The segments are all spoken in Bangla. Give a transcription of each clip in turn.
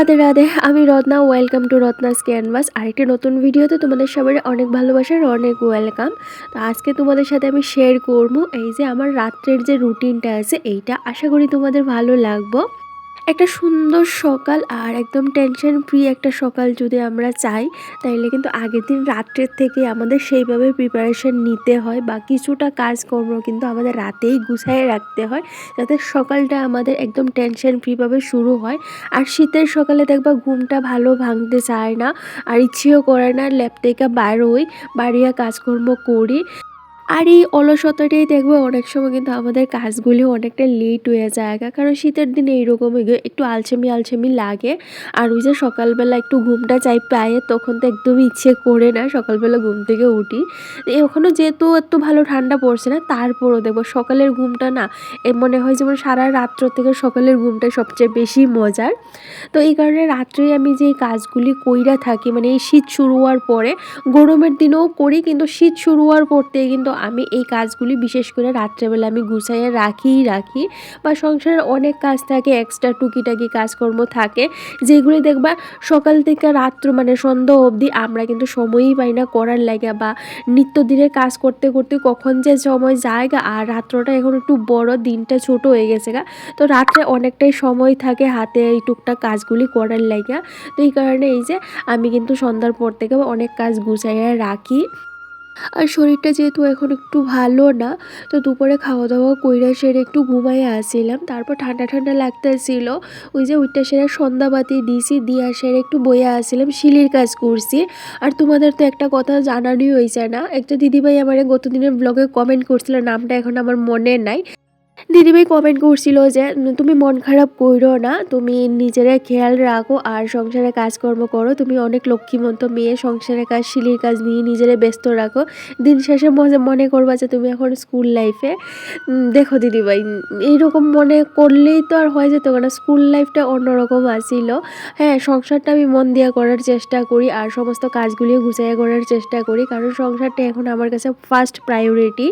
রাধে রাধে, আমি Ratna welcome to Ratna's canvas আরেকটি নতুন ভিডিওতে তোমাদের সবার অনেক ভালোবাসার অনেক ওয়েলকাম তো আজকে তোমাদের সাথে আমি শেয়ার করব, এই যে আমার রাত্রের যে রুটিনটা আছে, এইটা আশা করি তোমাদের ভালো লাগবো। একটা সুন্দর সকাল আর একদম টেনশন ফ্রি একটা সকাল যদি আমরা চাই, তাইলে কিন্তু আগের দিন রাত্রের থেকে আমাদের সেইভাবে প্রিপারেশন নিতে হয় বা কিছুটা কাজকর্ম কিন্তু আমাদের রাতেই গুছায় রাখতে হয়, যাতে সকালটা আমাদের একদম টেনশন ফ্রিভাবে শুরু হয়। আর শীতের সকালে দেখবা ঘুমটা ভালো ভাঙতে চায় না, আর ইচ্ছেও করে না ল্যাপ থেকে বারোই, বাড়িয়া কাজকর্ম করি। আর এই অলসতাটাই দেখবে, অনেক সময় কিন্তু আমাদের কাজগুলি অনেকটা লেট হয়ে যায় কারণ শীতের দিনে এইরকম একটু আলছেমি আলছেমি লাগে। আর ওই যে সকালবেলা একটু ঘুমটা চাই পায়ে তখন তো একদমই ইচ্ছে করে না সকালবেলা ঘুম থেকে উঠি। এখনও যেহেতু একটু ভালো ঠান্ডা পড়ছে না, তারপরও দেখব সকালের ঘুমটা না, এ, মনে হয় যেমন সারা রাত্র থেকে সকালের ঘুমটা সবচেয়ে বেশি মজার। তো এই কারণে রাত্রেই আমি যে কাজগুলি কইরা থাকি মানে এই শীত শুরু হওয়ার পরে, গরমের দিনেও করি, কিন্তু শীত শুরু হওয়ার পর থেকে কিন্তু আমি এই কাজগুলি বিশেষ করে রাত্রেবেলা আমি গুছাইয়ে রাখিই রাখি বা সংসারের অনেক কাজ থাকে এক্সট্রা টুকিটাকি কাজকর্ম থাকে, যেগুলি দেখবা সকাল থেকে রাত্র মানে সন্ধ্যা অবধি আমরা কিন্তু সময়ই পাই না করার লাগে বা নিত্যদিনের কাজ করতে করতে কখন যে সময় যায় আর রাত্রটা এখন একটু বড়, দিনটা ছোট হয়ে গেছে গা। তো রাত্রে অনেকটাই সময় থাকে হাতে এই টুকটাক কাজগুলি করার লাগে। তো এই কারণে এই যে আমি কিন্তু সন্ধ্যার পর থেকে অনেক কাজ গুছাইয়া রাখি। আর শরীরটা যেহেতু এখন একটু ভালো না, তো দুপুরে খাওয়া দাওয়া কইরা সেরে একটু ঘুমাই আসছিলাম তারপর ঠান্ডা ঠান্ডা লাগতেছিল। ওই যে ওইটা সেরে সন্ধ্যাবাতি দিয়েছি দিয়া সেরে একটু বইয়ে আসছিলাম শিলির কাজ করছি। আর তোমাদের তো একটা কথা জানানোই হয়েছে না, একটা দিদিভাই আমার গত দিনের ব্লগে কমেন্ট করছিল, নামটা এখন আমার মনে নাই। দিদিভাই কমেন্ট করছিল যে, তুমি মন খারাপ করো না, তুমি নিজেরা খেয়াল রাখো আর সংসারে কাজকর্ম করো। তুমি অনেক লক্ষ্মীমন্ত মেয়ে সংসারের কাজ, শিলির কাজ নিয়ে নিজেরা ব্যস্ত রাখো। দিন শেষে মজা মনে করবা যে, তুমি এখন স্কুল লাইফে দেখো দিদিভাই, এইরকম মনে করলেই তো আর হয়ে যেত না স্কুল লাইফটা অন্যরকম আসিল হ্যাঁ সংসারটা আমি মন দিয়া করার চেষ্টা করি আর সমস্ত কাজগুলিও গুছাইয়া করার চেষ্টা করি। কারণ সংসারটা এখন আমার কাছে ফার্স্ট প্রায়োরিটি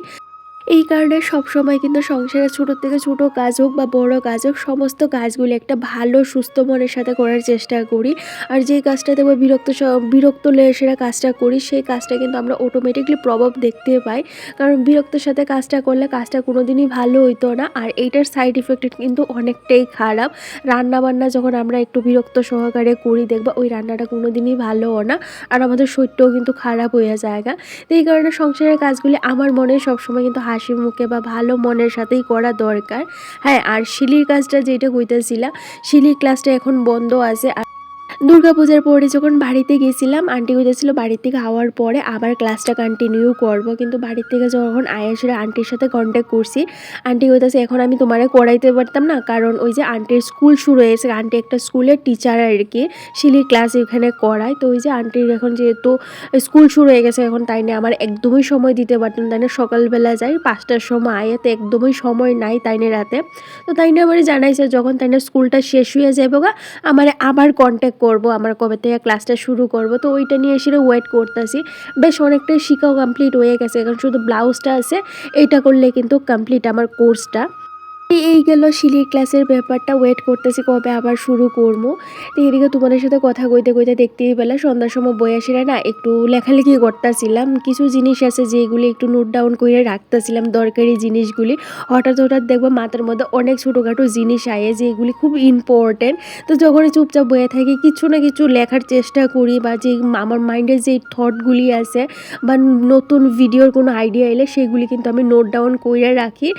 এই কারণে সবসময় কিন্তু সংসারে ছোটো থেকে ছোটো কাজ হোক বা বড় কাজ হোক, সমস্ত কাজগুলি একটা ভালো, সুস্থ মনের সাথে করার চেষ্টা করি। আর যে কাজটা দেখব বিরক্ত বিরক্ত সেটা কাজটা করি, সেই কাজটা কিন্তু আমরা অটোমেটিকলি প্রভাব দেখতে পাই। কারণ বিরক্তের সাথে কাজটা করলে কাজটা কোনো দিনই ভালো হইতো না, আর এইটার সাইড ইফেক্ট কিন্তু অনেকটাই খারাপ। রান্না বান্না যখন আমরা একটু বিরক্ত সহকারে করি, দেখবা ওই রান্নাটা কোনো দিনই ভালো না, আর আমাদের শরীরটাও কিন্তু খারাপ হয়ে যায় তো এই কারণে সংসারের কাজগুলি আমার মনে সবসময় কিন্তু মুখে বা ভালো মনের সাথেই করা দরকার। হ্যাঁ আর শিলির কাজটা যেটা কইতেছিলাম শিলির ক্লাসটা এখন বন্ধ আছে। আর দুর্গাপূজার পরে যখন বাড়িতে গেছিলাম, আন্টি কইতেছিল বাড়ির থেকে আওয়ার পরে আবার ক্লাসটা কন্টিনিউ করব। কিন্তু বাড়ির থেকে যখন আয়াসের আন্টির সাথে কন্ট্যাক্ট করছি, আন্টি কইতেছে এখন আমি তোমারে করাইতে পারতাম না, কারণ ওই যে আন্টির স্কুল শুরু হয়েছে, আন্টি একটা স্কুলের টিচার আর কি শিলির ক্লাস এখানে করায়। তো ওই যে আন্টির এখন যেহেতু স্কুল শুরু হয়ে গেছে, এখন তাই না আমার একদমই সময় দিতে পারতাম তাই না সকালবেলা যাই, পাঁচটার সময় আয়াতে একদমই সময় নাই তাই রাতে। তো তাই না আমার জানাইছে, যখন তাই না স্কুলটা শেষ হয়ে যাবে গা আমার আবার কন্ট্যাক্ট করব, আমার কবে থেকে ক্লাসটা শুরু করব, তো ওইটা নিয়ে এসে ওয়েট করতেছি। বেশ অনেকটাই শিখাও কমপ্লিট হয়ে গেছে এখন শুধু ব্লাউজটা আছে, এইটা করলে কিন্তু কমপ্লিট আমার কোর্সটা এই গেল শিলির ক্লাসের ব্যাপারটা ওয়েট করতেছি কবে আবার শুরু করব। তো এদিকে তোমাদের সাথে কথা কইতে কইতে দেখতেই পেলে, সন্ধ্যার সময় বয়াসীরা না, একটু লেখালেখি করতেছিলাম, কিছু জিনিস আছে যেগুলি একটু নোট ডাউন করে রাখতেছিলাম দরকারি জিনিসগুলি। হঠাৎ হঠাৎ দেখব মাথার মধ্যে অনেক ছোটোখাটো জিনিস আয়ে যেগুলি খুব ইম্পর্টেন্ট তো যখনই চুপচাপ বয়ে থাকি, কিছু না কিছু লেখার চেষ্টা করি বা যে আমার মাইন্ডের যে থটগুলি আছে বা নতুন ভিডিওর কোনো আইডিয়া এলে সেগুলি কিন্তু আমি নোট ডাউন করে রাখি।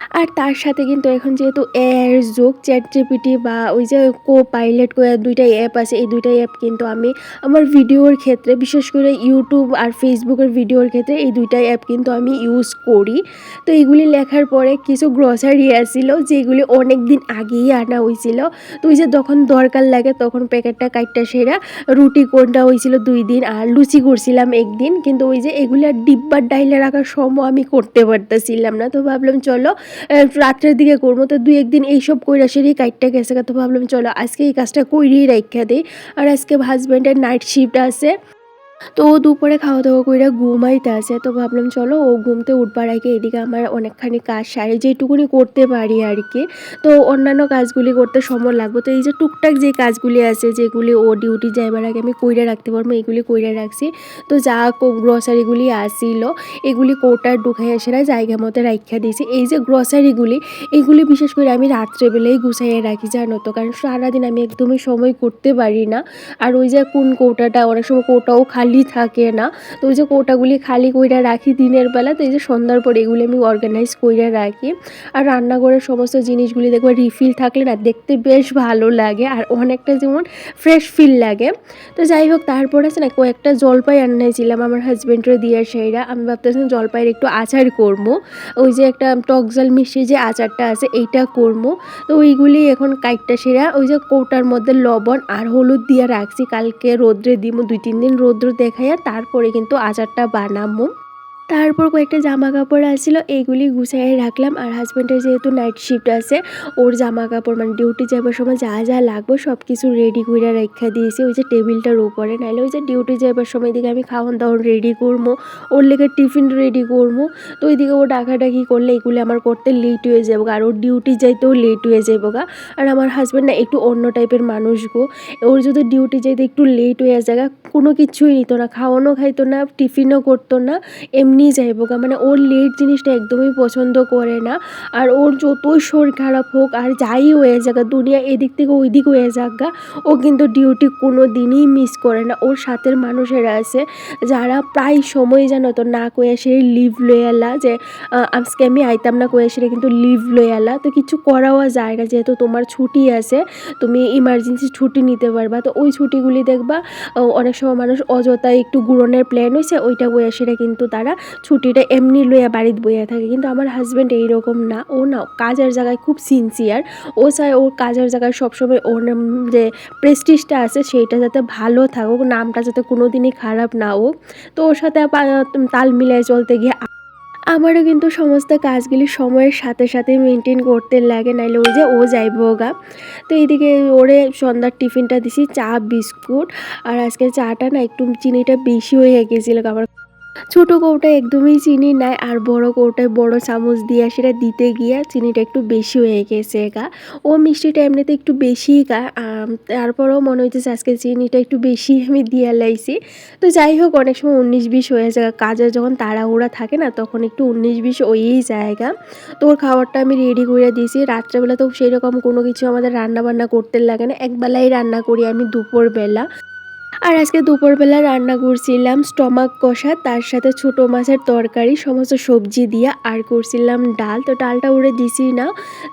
আর তার সাথে কিন্তু এখন যেহেতু এর যোগ চ্যাট জিপিটি বা ওই যে কো পাইলট দুইটাই অ্যাপ আছে, এই দুইটাই অ্যাপ কিন্তু আমি আমার ভিডিওর ক্ষেত্রে, বিশেষ করে ইউটিউব আর ফেসবুকের ভিডিওর ক্ষেত্রে এই দুইটাই অ্যাপ কিন্তু আমি ইউজ করি। তো এইগুলি লেখার পরে কিছু গ্রসারি আসছিল যেগুলি অনেক দিন আগেই আনা হয়েছিল। তো ওই যে যখন দরকার লাগে তখন প্যাকেটটা কাইটটা সেরা, রুটি কোনটা হয়েছিল দুই দিন, আর লুচি করছিলাম একদিন। কিন্তু ওই যে এগুলি আর ডিব্বার ডাইলে রাখার সময় আমি করতে পারতেছিলাম না। তো ভাবলাম, চলো রাত্রের দিকে করব। তো দুই একদিন এইসব কইরা সেরই কাইটটা গেছে তো ভাবলাম, চলো আজকে এই কাজটা কইরেই রাখা দিই। আর আজকে হাজব্যান্ডের নাইট শিফট আছে। তো ও দুপুরে খাওয়া দাওয়া কইরা ঘুমাইতে আছে তো ভাবলাম, চলো, ও ঘুমতে উঠবার আগে এদিকে আমার অনেকখানি কাজ সারে, যেটুকুনি করতে পারি আর কি তো অন্যান্য কাজগুলি করতে সময় লাগবে। তো এই যে টুকটাক যে কাজগুলি আছে, যেগুলি ও ডিউটি যাইবার আগে আমি কইরা রাখতে পারব, এগুলি কইরা রাখছি। তো যা গ্রসারিগুলি আসিল, এগুলি কোটার ঢুকাই সেরা জায়গা মতো রাখা দিয়েছি। এই যে গ্রসারিগুলি, এগুলি বিশেষ করে আমি রাত্রেবেলায় গুছাইয়ে রাখি, জানো তো? কারণ সারাদিন আমি একদমই সময় করতে পারি না। আর ওই যে কোন কৌটাটা, অনেক সময় কৌটাও খালি থাকে না। তো ওই যে কোটাগুলি খালি কইরা রাখি দিনের বেলা, তো এই যে সন্ধ্যার পর এগুলি আমি অর্গানাইজ কইরা রাখি। আর রান্নাঘরের সমস্ত জিনিসগুলি দেখব রিফিল থাকলে না দেখতে বেশ ভালো লাগে, আর অনেকটা যেমন ফ্রেশ ফিল লাগে। তো যাই হোক, তারপর আছে না কয়েকটা জলপাই আনাইছিলাম আমার হাজব্যান্ডের দিয়ে সেইরা আমি ভাবতেছিলাম জলপাইয়ের একটু আচার করব। ওই যে একটা টক জাল মিশিয়ে যে আচারটা আছে, এইটা করব। তো ওইগুলি এখন কাইটটা সেরা। ওই যে কৌটার মধ্যে লবণ আর হলুদ দিয়ে রাখছি। কালকে রোদ্রে দিমু, দুই তিন দিন রোদ্র দেখাইয়া তারপরে কিন্তু আচারটা বানামো। তারপর কয়েকটা জামা কাপড় আসছিল, এইগুলি গুছাই রাখলাম। আর হাজব্যান্ডের যেহেতু নাইট শিফট আছে, ওর জামা কাপড় মানে ডিউটি যাবার সময় যা যা লাগবে সব কিছু রেডি করে রেখা দিয়েছি। ওই যে টেবিলটার উপরে, নাহলে ওই যে ডিউটি যাবার সময় দিকে আমি খাওয়ান দাওয়ান রেডি করব, ওর লেগে টিফিন রেডি করব। তো ওইদিকে ও ডাকাডাকি করলে এগুলি আমার করতে লেট হয়ে যাব। আর ওর ডিউটি যাইতেও লেট হয়ে যাব গা। আর আমার হাজব্যান্ড না একটু অন্য টাইপের মানুষ গো। ওর যদি ডিউটি যাইতে একটু লেট হয়ে যায় কোনো কিছুই নিত না, খাওয়ানো খাইতো না টিফিনও করতো না, এমনি যাইব গা মানে ওর লেট জিনিসটা একদমই পছন্দ করে না। আর ওর যতই শরীর খারাপ হোক, আর যাই হয়ে যাক দুনিয়া এদিক থেকে ওই দিক হয়ে যাক ও কিন্তু ডিউটি কোনো দিনই মিস করে না। ওর সাথের মানুষেরা আছে, যারা প্রায় সময় জানো তো, না কয়ে লিভ লয়ে যে আজকে আমি আইতাম না কয়ে কিন্তু লিভ লয়ে তো কিছু করাও যায় না, যেহেতু তোমার ছুটি আছে, তুমি ইমার্জেন্সি ছুটি নিতে পারবা। তো ওই ছুটিগুলি দেখবা অনেক সময় মানুষ অযথায় একটু ঘুরনের প্ল্যান হয়েছে ওইটা বইয়া সেটা কিন্তু তারা ছুটিটা এমনি লইয়া বাড়িতে বইয়া থাকে। কিন্তু আমার হাজব্যান্ড এইরকম না। ও না, কাজের জায়গায় খুব সিনসিয়ার ও চায় ওর কাজের জায়গায় সবসময় ওর যে প্রেস্টিজটা আছে সেইটা যাতে ভালো থাকুক, নামটা যাতে কোনো দিনই খারাপ না হোক। তো ওর সাথে তাল মিলিয়ে চলতে গিয়ে আমারও কিন্তু সমস্ত কাজগুলি সময়ের সাথে সাথে মেনটেন করতে লাগে, নাইলে ওই যে ও যাইব গা। তো এইদিকে ওরে সন্ধ্যার টিফিনটা দিছি, চা, বিস্কুট। আর আজকে চাটা না একটু চিনিটা বেশি হয়ে গেছিল আমার ছোটো কৌটায় একদমই চিনি নাই আর বড় কৌটায় বড় চামচ দিয়ে সেটা দিতে গিয়ে চিনিটা একটু বেশি হয়ে গেছে গা। ও মিষ্টিটা এমনিতে একটু বেশি গা তারপরেও মনে হইতেছে আজকে চিনিটা একটু বেশি আমি দিয়ে লাইছি। তো যাই হোক, অনেক সময় উনিশ বিশ হয়ে যায় কাজে যখন তাড়াহুড়া থাকে না, তখন একটু উনিশ বিশ হয়েই জায়গা তো ওর খাবারটা আমি রেডি করে দিয়েছি। রাত্রেবেলা তো সেরকম কোনো কিছু আমাদের রান্না বান্না করতে লাগে না। একবেলাই রান্না করি আমি দুপুরবেলা। আর আজকে দুপুরবেলা রান্না করছিলাম স্টমাক কষা, তার সাথে ছোট মাছের তরকারি, সমস্ত সবজি দিয়ে, আর করছিলাম ডাল। তো ডালটা উড়ে দিছি না।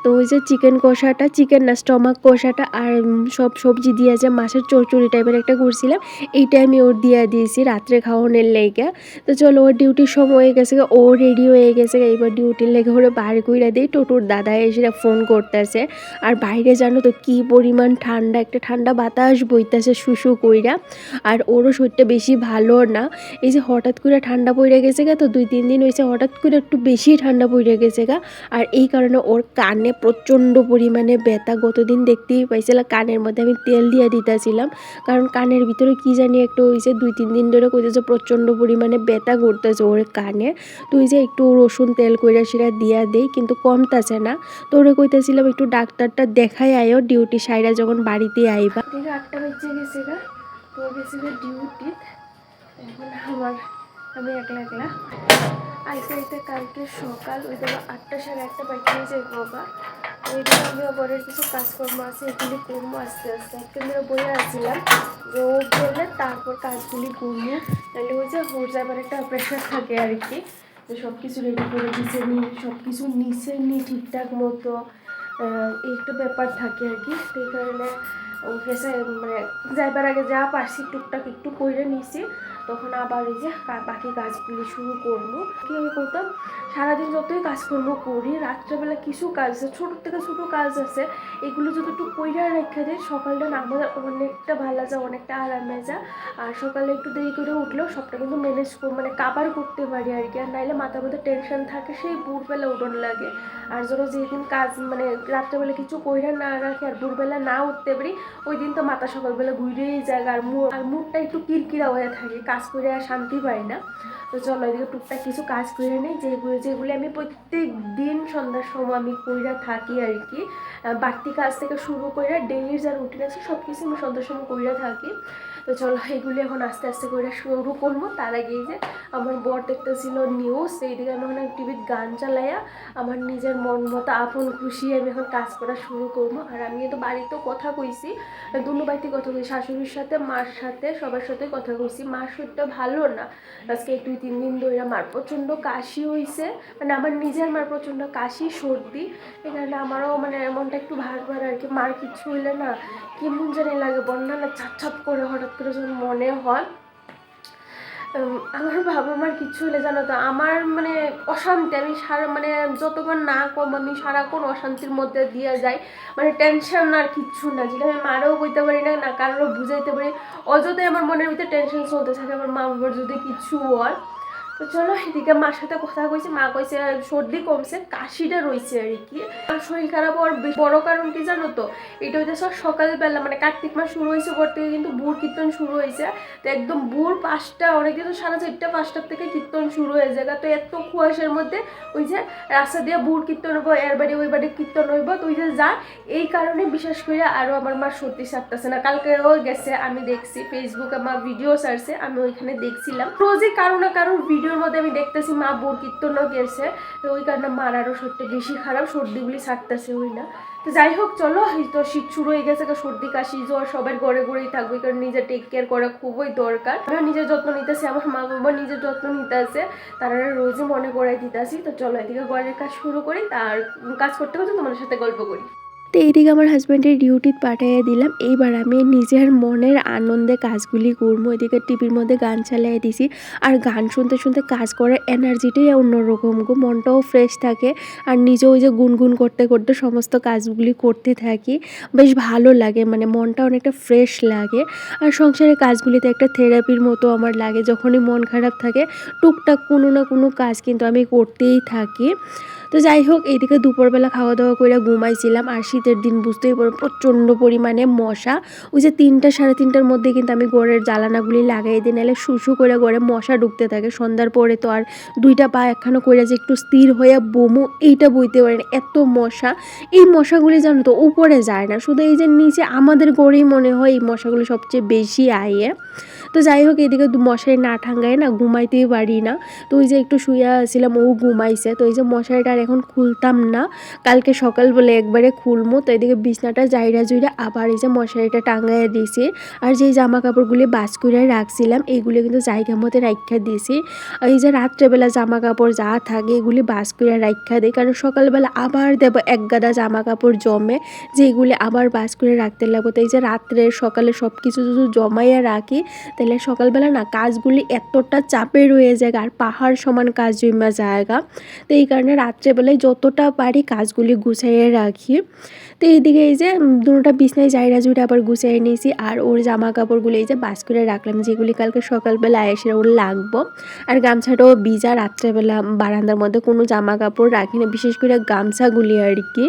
তো ওই যে চিকেন কষাটা, চিকেন না, স্টমাক কষাটা, আর সব সবজি দিয়ে যে মাছের চচ্চড়ি টাইপের একটা করছিলাম, এইটা আমি ওর দিয়ে দিয়েছি রাত্রে খাওয়ানোর লেগে। তো চলো, ওর ডিউটির সময় হয়ে গেছে ও রেডি হয়ে গেছে এইবার ডিউটির লেগে ওরে বার কইরা দিই, টোটোর দাদা এসে ফোন করতেছে। আর বাইরে জানো তো কি পরিমাণ ঠান্ডা, একটা ঠান্ডা বাতাস বইতেছে শুশু কইরা। আর ওরও শরীরটা বেশি ভালো না। এই যে হঠাৎ করে ঠান্ডা পড়ে গেছে গা, তো দুই, তিন দিন হয়েছে হঠাৎ করে একটু বেশি ঠান্ডা পড়ে গেছে গা। আর এই কারণে ওর কানে প্রচণ্ড পরিমাণে ব্যথা। গতদিন দেখতেই পাইছিলাম কানের মধ্যে আমি তেল দিয়ে দিতেছিলাম। কারণ কানের ভিতরে কি জানি একটু হয়েছে দুই, তিন দিন ধরে কইতেছে প্রচণ্ড পরিমাণে ব্যথা করতেছে ওর কানে। তুই যে একটু রসুন তেল কইরা সেটা দিয়া দেই, কিন্তু কমতাছে না। তো ওরে কইতেছিলাম একটু ডাক্তারটা দেখাই আয়ো, ডিউটি সাইরা যখন বাড়িতে আইবা। আটটা বেজে গেছে গা। তো গেছে গা ডিউটি এখন আমার, আমি একলা একলা। আইতে আইতে কালকে সকাল, ওই দেবো আটটা সাড়ে আটটা বাজিয়ে যাই বাবা ওই আমি ঘরের কিছু কাজকর্ম আছে, এগুলি করব আস্তে আস্তে। একদিন ধরে বইয়ে আসছিলাম যে ও গেলে তারপর কাজগুলি করব। তাহলে ওই যে ওর যাবার একটা প্রেশার থাকে আর কি, যে সব কিছু রেডি করে দিছে নি সব কিছু নিচে নি ঠিকঠাক মতো একটা ব্যাপার থাকে আর কি। সেই কারণে গেছে মানে যাইবার আগে যা পারছি টুকটাক একটু কইরে নিছি। তখন আবার এই যে বাকি কাজগুলি শুরু করব। কি আমি করতাম? সারাদিন যতই কাজকর্ম করি, রাত্রেবেলা কিছু কাজ আছে ছোটোর থেকে ছোটো কাজ আছে, এগুলো যদি একটু কইরা রেখে দেয় সকালটা আমাদের অনেকটা ভালো যায়, অনেকটা আরামে যায়। আর সকালে একটু দেরি করে উঠলেও সবটা কিন্তু ম্যানেজ কর মানে কাবার করতে পারি আর কি। আর নাইলে মাথার মধ্যে টেনশন থাকে, সেই ভোরবেলা উঠন লাগে। আর ধরো যেদিন কাজ মানে রাত্রেবেলা কিছু কইরা না রাখি আর ভোরবেলা না উঠতে পারি ওই দিন তো মাথা সকালবেলা ঘুরেই যায়। আর মুড আর মুডটা একটু কিরকিরা হয়ে থাকে। কাজ করে আর শান্তি পাই না। তো চলো এদিকে টুকটাক কিছু কাজ করে নেই, যেগুলো যেগুলো আমি প্রত্যেক দিন সন্ধ্যার সময় আমি কইরা থাকি আর কি। বাড়তি কাজ থেকে শুরু করে ডেইলির যা রুটিন আছে সব কিছু আমি সন্ধ্যার সময় কইরা থাকি। তো চলো এগুলি এখন আস্তে আস্তে করে শুরু করব। তার আগেই যে আমার বর দেখতেছিল নিউজ এইদিকে আমি এখন টিভির গান চালাইয়া আমার নিজের মন মতো আপন খুশি আমি এখন কাজ করা শুরু করব। আর আমি তো বাড়িতেও কথা কইছি, দুনু বাড়িতে কথা কইছি, শাশুড়ির সাথে, মার সাথে, সবার সাথে কথা কইছি। মার শরীরটা ভালো না। আজকে দুই তিন দিন ধরে আমার প্রচণ্ড কাশি হইছে। মানে আমার নিজের মার প্রচণ্ড কাশি, সর্দি। এই কারণে আমারও মানে মনটা একটু ভার ভার আর কি। মার কিছু হইলে না, কেমন জানি লাগে বন্যা না ছাপ ছাপ করে হঠাৎ করে যখন মনে হয়। আমার বাবা মার কিছু হলে জানো তো, আমার মানে অশান্তি, আমি সারা মানে যতক্ষণ না কম আমি সারাক্ষণ অশান্তির মধ্যে দিয়ে যাই। মানে টেনশন আর কিচ্ছু না, যেটা আমি মারও বইতে পারি না না কারোরও বুঝাইতে পারি। অযথাই আমার মনের ভিতরে টেনশন চলতে থাকে, আমার মা বাবার যদি কিছু হয়। তো চলো এদিকে মার সাথে কথা কইছি, মা কইছে, সর্দি কমছে, কাশিটা রয়েছে আর কি। আর শরীর খারাপ হওয়ার বড় কারণ কি জানো তো? এটা হচ্ছে সব সকালবেলা মানে কার্তিক মাস শুরু হয়েছে পর থেকে কিন্তু ভোর কীর্তন শুরু হয়েছে। তো একদম ভোর পাঁচটা, অনেকে তো সাড়ে চারটা, পাঁচটার থেকে কীর্তন শুরু হয়ে যায়। তো এত কুয়াশার মধ্যে ওই যে রাস্তা দিয়ে ভোর কীর্তন হইব, এর বাড়ি, ওই বাড়ি কীর্তন হইব, তো ওই যে যা এই কারণে বিশেষ করে আরও আমার মা সর্দি সারতেছে না। কালকেও গেছে, আমি দেখছি ফেসবুকে আমার ভিডিও সারছে আমি ওইখানে দেখছিলাম। রোজই কারও না কারোর ভিডিওর মধ্যে আমি দেখতেছি মা বোর কীর্তনও গেছে, তো ওই কারণে মার আরও শরীরটা বেশি খারাপ সর্দিগুলি সারতেছে ওই না। তো যাই হোক, চলো তো শীত শুরু হয়ে গেছে, তো সর্দি, কাশি, জ্বর সবার ঘরে ঘরেই থাকবে, কারণ নিজে টেক কেয়ার করা খুবই দরকার। আমিও নিজের যত্ন নিতেছি, আমার মা বাবা নিজের যত্ন নিতে আছে, তারা রোজই মনে করাই দিতেছি তো চলো, এদিকে ঘরের কাজ শুরু করি, তার কাজ করতে করতে তোমাদের সাথে গল্প করি। তো এইদিকে আমার হাজব্যান্ডের ডিউটি পাঠিয়ে দিলাম। এইবার আমি নিজের মনের আনন্দে কাজগুলি করব। এদিকে টিভির মধ্যে গান চালিয়ে দিছি। আর গান শুনতে শুনতে কাজ করার এনার্জিটাই অন্যরকম গো। মনটাও ফ্রেশ থাকে। আর নিজেও ওই যে গুনগুন করতে করতে সমস্ত কাজগুলি করতে থাকি। বেশ ভালো লাগে। মানে মনটা অনেকটা ফ্রেশ লাগে। আর সংসারের কাজগুলিতে একটা থেরাপির মতো আমার লাগে। যখনই মন খারাপ থাকে, টুকটাক কোনো না কোনো কাজ কিন্তু আমি করতেই থাকি। তো যাই হোক এইদিকে দুপুরবেলা খাওয়া দাওয়া করে ঘুমাইছিলাম আর শীতের দিন বুঝতেই পারো প্রচণ্ড পরিমাণে মশা। ওই যে তিনটা সাড়ে তিনটার মধ্যে কিন্তু আমি গড়ের জ্বালানাগুলি লাগাই দিই, নাহলে শুশু করে গড়ে মশা ঢুকতে থাকে। সন্ধ্যার পরে তো আর দুইটা পা একখানো করে যে একটু স্থির হয়ে বমু, এইটা বইতে পারে না। এত মশা। এই মশাগুলি জানো তো উপরে যায় না। শুধু এই যে নিচে আমাদের গড়েই মনে হয় এই মশাগুলি সবচেয়ে বেশি আইয়ে তো যাই হোক, এদিকে মশারি না ঠাঙ্গায় না ঘুমাইতেই পারি না। তো ওই যে একটু শুয়ে ছিলাম, ও ঘুমাইছে। তো এই যে মশারিটা আর এখন খুলতাম না। কালকে সকাল বলে একবারে খুলমো। তো এদিকে বিছনাটা জাইরা জুইরা আবার এই যে মশারিটা টাঙ্গাইয়া দিয়েছি। আর যেই জামা কাপড়গুলি বাস করে রাখছিলাম এইগুলি কিন্তু জায়গা মতো রাখা দিয়েছি। এই যে রাত্রেবেলা জামা কাপড় যা থাকে, এগুলি বাস করে রাখা দিই। কারণ সকালবেলা আবার দেবো এক গাদা জামা কাপড় জমে, যেগুলি আবার বাস করে রাখতে লাগবো। তো এই যে রাত্রে সকালে সব কিছু যদি জমাইয়া রাখি তাহলে সকালবেলা না কাজগুলি এতটা চাপে রয়ে যায় আর পাহাড় সমান কাজ জমা জায়গা। তো এই কারণে রাত্রেবেলায় যতটা পারি কাজগুলি গুছাইয়ে রাখি। তো এইদিকে এই যে দুটোটা বিছনায় জায়গা জুড়ে আবার গুছিয়ে নিয়েছি। আর ওর জামা কাপড়গুলো এই যে বাস করে রাখলাম, যেগুলি কালকে সকালবেলা এসে ওর লাগবো। আর গামছাটাও ভিজা রাত্রেবেলা বারান্দার মধ্যে কোনো জামা কাপড় রাখি না বিশেষ করে গামছাগুলি আর কি।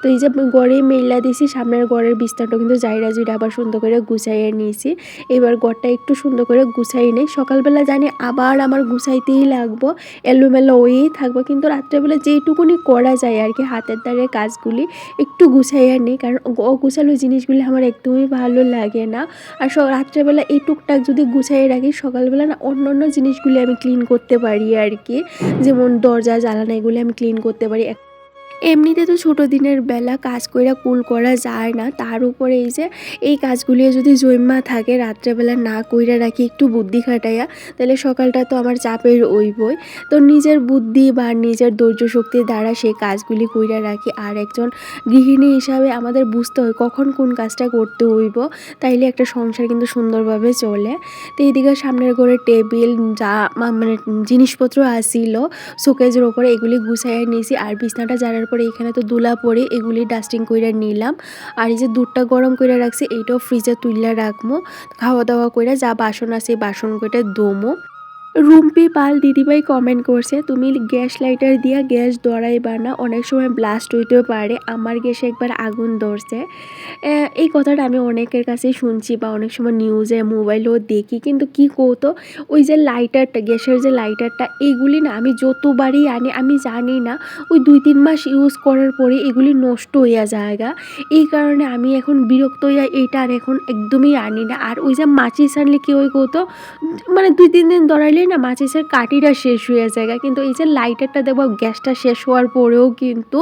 তো এই যে গড়ে মেলা দিয়েছি, সামনের গড়ের বিছনাটা কিন্তু জায়গা জুড়ে আবার সুন্দর করে গুছাইয়ে নিয়েছি। এবার গড়টা একটু সুন্দর করে গুছাই নেই। সকালবেলা জানি আবার আমার গুছাইতেই লাগবো, এলোমেলো হয়েই থাকব। কিন্তু রাত্রেবেলা যেইটুকুনি করা যায় আর কি, হাতের দ্বারে কাজগুলি, একটু গুছাইয়া নেই, কারণ অগুছালো জিনিসগুলি আমার একদমই ভালো লাগে না। আর রাত্রেবেলা এই টুকটাক যদি গুছাই রাখি, সকালবেলা না অন্য অন্য জিনিসগুলি আমি ক্লিন করতে পারি আর কি। যেমন দরজা জ্বালানা এগুলি আমি ক্লিন করতে পারি। এমনিতে তো ছোটো দিনের বেলা কাজ কইরা কুল করা যায় না। তার উপরে এই যে, এই কাজগুলি যদি জৈমা থাকে, রাত্রেবেলা না কইরা রাখি, একটু বুদ্ধি খাটাইয়া, তাহলে সকালটা তো আমার চাপের ওইবই তো নিজের বুদ্ধি বা নিজের ধৈর্য শক্তির দ্বারা সেই কাজগুলি কইরা রাখি। আর একজন গৃহিণী হিসাবে আমাদের বুঝতে হয়, কখন কোন কাজটা করতে হইব, তাইলে একটা সংসার কিন্তু সুন্দরভাবে চলে। তো এইদিকে সামনের ঘরে টেবিল, যা মানে জিনিসপত্র আসিল শোকেজের ওপরে এগুলি গুছাইয়া নিয়েছি। আর বিছনাটা জারার পরে এখানে তো দুলা পরে এগুলি ডাস্টিং কইরা নিলাম। আর এই যে দুধটা গরম কইরা রাখছি, এইটাও ফ্রিজে তুললা রাখব খাওয়া দাওয়া কইরা যা বাসন আছে বাসন কইটা দমো। রুম্পি পাল দিদিভাই কমেন্ট করছে, তুমি গ্যাস লাইটার দিয়া গ্যাস ধরাইবা না অনেক সময় ব্লাস্ট হইতেও পারে, আমার গ্যাসে একবার আগুন ধরছে। এই কথাটা আমি অনেকের কাছেই শুনছি বা অনেক সময় নিউজে মোবাইলেও দেখি, কিন্তু কি কৌতো ওই যে লাইটারটা গ্যাসের যে লাইটারটা এইগুলি না আমি যতবারই আনি, আমি জানি না, ওই দুই তিন মাস ইউজ করার পরে এগুলি নষ্ট হইয়া জায়গা এই কারণে আমি এখন বিরক্ত হইয়া এইটা আর এখন একদমই আনি না। আর ওই যে মাছি আনলে কি ওই কৌতো মানে দুই তিন দিন ধরাইলে না মাচিসের কাঠিটা শেষ হয়ে যায়, কিন্তু এই যে লাইটারটা দেখব, গ্যাসটা শেষ হওয়ার পরেও কিন্তু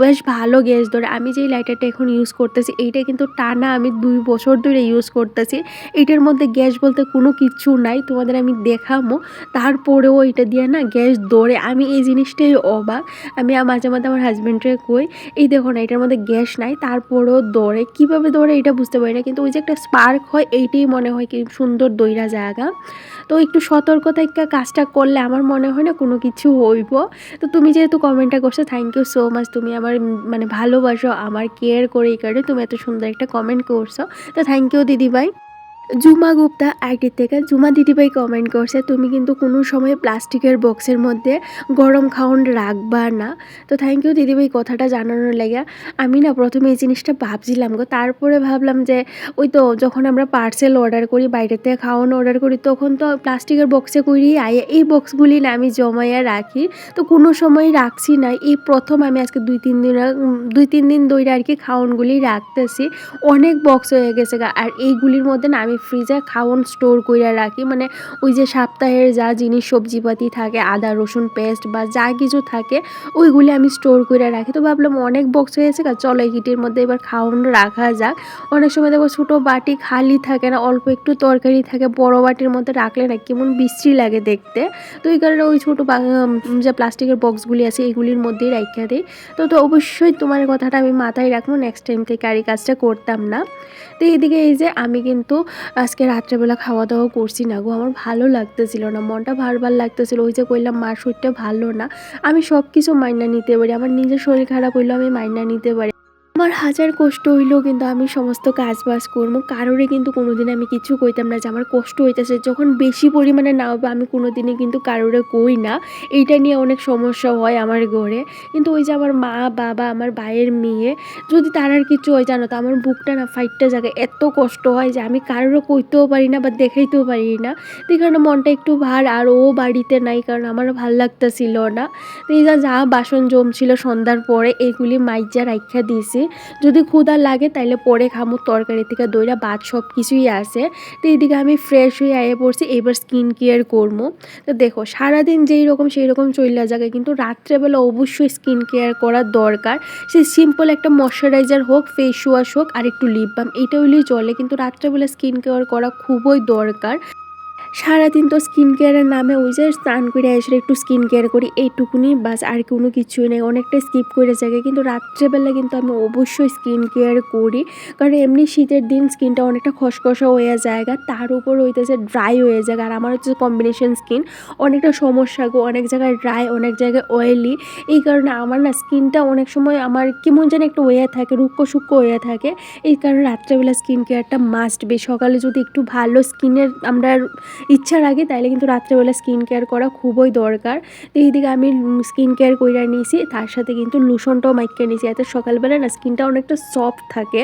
বেশ ভালো গ্যাস ধরে। আমি যেই লাইটারটা এখন ইউজ করতেছি, এইটা কিন্তু টানা আমি দুই বছর ধরে ইউজ করতেছি। এইটার মধ্যে গ্যাস বলতে কোনো কিছু নাই, তোমাদের আমি দেখামো। তারপরেও এটা দিয়ে না গ্যাস ধরে। আমি এই জিনিসটাই অবাক। আমি মাঝে মাঝে আমার হাজব্যান্ডকে কই, এই দেখো না, এটার মধ্যে গ্যাস নাই, তারপরেও দৌড়ে কীভাবে দৌড়ে এটা বুঝতে পারি না, কিন্তু ওই যে একটা স্পার্ক হয়, এইটাই মনে হয় কি সুন্দর দইরা জায়গা। তো একটু সতর্কতা থেকে কাজটা করলে আমার মনে হয় না কোনো কিছু হইব। তো তুমি যেহেতু কমেন্টটা করছ থ্যাংক ইউ সো মাচ তুমি আমার মানে ভালোবাসো, আমার কেয়ার করে এই কারণে তুমি এত সুন্দর একটা কমেন্ট করছ। তো থ্যাংক ইউ দিদিভাই। জুমা গুপ্তা আইটি থেকে, জুমা দিদিভাই কমেন্ট করছে, তুমি কিন্তু কোনো সময় প্লাস্টিকের বক্সের মধ্যে গরম খাওয়ান রাখবা না। তো থ্যাংক ইউ দিদিভাই কথাটা জানানোর লাগে। আমি না প্রথমে এই জিনিসটা ভাবছিলাম গো, তারপরে ভাবলাম যে ওই তো যখন আমরা পার্সেল অর্ডার করি, বাইরে থেকে খাওয়ানো অর্ডার করি, তখন তো প্লাস্টিকের বক্সে করেই আয়। এই বক্সগুলি না আমি জমাইয়া রাখি, তো কোনো সময় রাখছি না। এই প্রথম আমি আজকে দুই তিন দিন, দুই তিন দিন ধরে আর কি খাওয়ানগুলি রাখতেছি। অনেক বক্স হয়ে গেছে। আর এইগুলির মধ্যে না আমি ফ্রিজে খাওয়ান স্টোর করে রাখি। মানে ওই যে সপ্তাহের যা জিনিস, সবজিপাতি থাকে, আদা, রসুন, পেস্ট বা যা কিছু থাকে, ওইগুলি আমি স্টোর করে রাখি। তো ভাবলাম অনেক বক্স হয়েছে চলো এই হিটের মধ্যে এবার খাওয়ান রাখা যাক। অনেক সময় দেখো ছোটো বাটি খালি থাকে না, অল্প একটু তরকারি থাকে, বড় বাটির মধ্যে রাখলে না কেমন বিশ্রী লাগে দেখতে। তো এই কারণে ওই ছোটো যে প্লাস্টিকের বক্সগুলি আছে, এগুলির মধ্যেই রাখা দিই। তো তো অবশ্যই তোমার কথাটা আমি মাথায় রাখব নেক্সট টাইম থেকে আর এই কাজটা করতাম না। তো এইদিকে এই যে আমি কিন্তু আজকে রাত্রেবেলা খাওয়া দাওয়া করছি না গো। আমার ভালো লাগতেছিল না, মনটা ভারবার লাগতেছিল। ওই যে কইলাম, মার শরীরটা ভালো না। আমি সব কিছু মাইনা নিতে পারি। আমার নিজের শরীর খারাপ হইলেও আমি মাইনা নিতে পারি। আমার হাজার কষ্ট হইলেও কিন্তু আমি সমস্ত কাজ বাজ করব। কারোরে কিন্তু কোনোদিন আমি কিছু কইতাম না যে আমার কষ্ট হইতেছে। যখন বেশি পরিমাণে না হবে, আমি কোনোদিনই কিন্তু কারোরে কই না। এইটা নিয়ে অনেক সমস্যা হয় আমার ঘরে। কিন্তু ওই যে আমার মা, বাবা, আমার ভাইয়ের মেয়ে, যদি তার আর কিছু হয় জানো তো, আমার বুকটা না ফাইটটা জায়গায় এত কষ্ট হয় যে আমি কারোরও কইতেও পারি না বা দেখাইতেও পারি না। তো এই কারণে মনটা একটু ভার, আর ও বাড়িতে নাই কারণ আমার ভালো লাগতেছিল না। তো এই যা যা বাসন জমছিল সন্ধ্যার পরে, এগুলি মাইজা রাইখা দিয়েছি। যদি ক্ষুধা লাগে তাইলে পরে খামো, তরকারি থেকে দইরা বাদ সব কিছুই আছে। তো এইদিকে আমি ফ্রেশ হয়ে আয়ে পড়ছি, এবার স্কিন কেয়ার করব তো দেখো, সারাদিন যেই রকম সেই রকম চইলা জায়গায় কিন্তু রাত্রেবেলা অবশ্যই স্কিন কেয়ার করা দরকার। সে সিম্পল একটা ময়শ্চারাইজার হোক ফেস ওয়াশ হোক, আর একটু লিপ বাম এটা হলেই চলে। কিন্তু রাত্রেবেলা স্কিন কেয়ার করা খুবই দরকার। সারাদিন তো স্কিন কেয়ারের নামে ওই যে স্নান করে এসে একটু স্কিন কেয়ার করি, এইটুকুনি বাস, আর কোনো কিছুই নেই। অনেকটা স্কিপ করে জায়গায়। কিন্তু রাত্রেবেলা কিন্তু আমি অবশ্যই স্কিন কেয়ার করি। কারণ এমনি শীতের দিন স্কিনটা অনেকটা খসখসা হয়ে যায় তার উপর হইতেছে ড্রাই হয়ে যায় আর আমার হচ্ছে কম্বিনেশন স্কিন অনেকটা সমস্যা গো। অনেক জায়গায় ড্রাই অনেক জায়গায় অয়েলি এই কারণে আমার না স্কিনটা অনেক সময় আমার কেমন যেন একটু ওয়ে থাকে, রুক্ষ সূক্ষ্ম হয়ে থাকে। এই কারণে রাত্রেবেলা স্কিন কেয়ারটা মাস্ট বি সকালে যদি একটু ভালো স্কিনের আমরা ইচ্ছা আগে, তাইলে কিন্তু রাত্রেবেলা স্কিন কেয়ার করা খুবই দরকার। তো এইদিকে আমি স্কিন কেয়ার কইরা নিয়েছি, তার সাথে কিন্তু লুশনটাও মাইকে নিয়েছি। এত সকালবেলা না স্কিনটা অনেকটা সফট থাকে।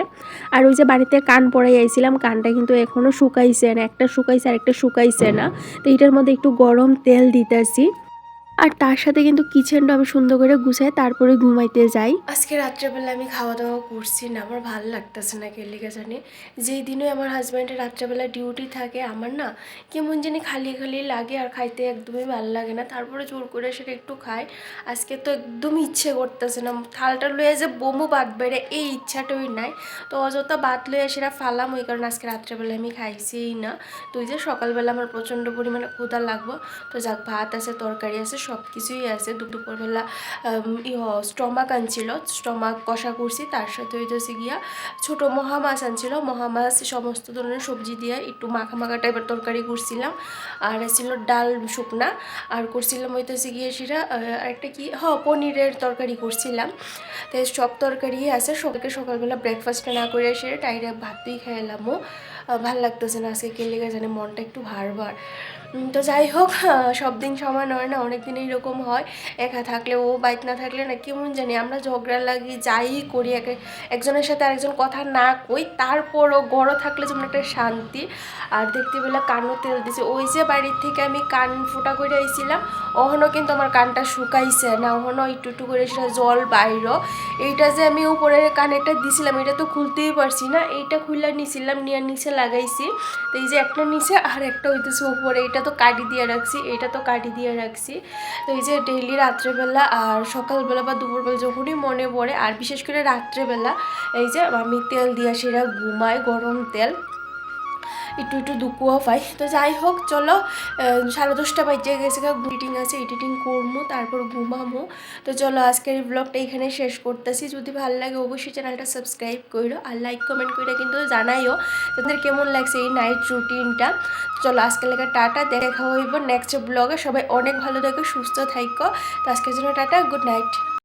আর ওই যে বাড়িতে কান পড়াই আইছিলাম, কানটা কিন্তু এখনও শুকাইছে না, একটা শুকাইছে আর একটা শুকাইছে না। তো এটার মধ্যে একটু গরম তেল দিতেছি। আর তার সাথে কিন্তু কিচেনটা আমি সুন্দর করে গুছাই তারপরে ঘুমাইতে যাই। আজকে রাত্রেবেলা আমি খাওয়া দাওয়া করছি না, আমার ভালো লাগতেছে না কেলিকা জানি। যেই দিনে আমার হাজব্যান্ডের রাত্রেবেলা ডিউটি থাকে, আমার না কেমন জানি খালি খালি লাগে আর খাইতে একদমই ভালো লাগে না। তারপরে জোর করে সেটা একটু খাই। আজকে তো একদম ইচ্ছে করতেছে না, থালটা লয়ে যে বোমো বাদ বেড়ে, এই ইচ্ছাটাই নাই। তো অযথা বাদ লয়ে সেটা ফালাম, ওই কারণে আজকে রাত্রেবেলা আমি খাইছিই না। তো ওই যে সকালবেলা আমার প্রচণ্ড পরিমাণে ক্ষুধা লাগবো। তো যাক, ভাত আছে, তরকারি আছে সব কিছুই আছে দুপুরবেলা স্টমাক আনছিল স্টমাক কষা করছি, তার সাথে হইতেছে গিয়া ছোটো মহা মাছ আনছিল। মহা মাছ সমস্ত ধরনের সবজি দিয়ে একটু মাখা মাখা টাইপের তরকারি করছিলাম। আর ছিল ডাল শুকনা। আর করছিলাম হইতেছে গিয়ে সেটা আরেকটা কি? হ, পনিরের তরকারি করছিলাম। তো এই সব তরকারি আছে, সবাইকে সকালবেলা ব্রেকফাস্টটা না করে এসে টাইরে ভাতই খাইলামও। ভালো লাগতেছে না আজকে কে লেগে জানে মনটা একটু ভার ভার। তো যাই হোক সব দিন সমান হয় না, অনেক দিন এরকম হয়। একা থাকলে, ও বাইক না থাকলে না কেমন জানি, আমরা ঝগড়া লাগি, যাই করি, এক, একজনের সাথে আরেকজন কথা না কই তারপরও গড় থাকলে যেমন একটা শান্তি। আর দেখতে পেলে কানও তেল দিছে। ওই যে বাড়ির থেকে আমি কান ফোটা করে আইছিলাম ওখানেও কিন্তু আমার কানটা শুকাইছে না ওখানেও একটু একটু করে সেটা জল বাইর। এইটা যে আমি উপরের কানেরটা দিছিলাম, এটা তো খুলতেই পারছি না। এইটা খুলে নিছিলাম, নিয়ে নিচে লাগাইছি। তো এই যে একটা নিচে আর একটা হইতেছে উপরে এটা তো কাটি দিয়ে রাখছি, এটা তো কাটি দিয়ে রাখছি। তো এই যে ডেইলি রাত্রেবেলা আর সকালবেলা বা দুপুরবেলা যখনই মনে পড়ে, আর বিশেষ করে রাত্রেবেলা, এই যে আমি তেল দিয়ে সেটা ঘুমাই গরম তেল। একটু একটু দুপুও পাই তো যাই হোক, চলো সাড়ে দশটা বাজে গেছে এডিটিং আছে এডিটিং করব তারপর ঘুমামো। তো চলো, আজকের ব্লগটা এখানে শেষ করতেছি। যদি ভালো লাগে, অবশ্যই চ্যানেলটা সাবস্ক্রাইব করো আর লাইক কমেন্ট করে কিন্তু জানাইও তোমাদের কেমন লাগছে এই নাইট রুটিনটা চলো আজকে লেগে টাটা, দেখা হইব নেক্সট ব্লগে সবাই অনেক ভালো থাকো, সুস্থ থাকো তো আজকের জন্য টাটা গুড নাইট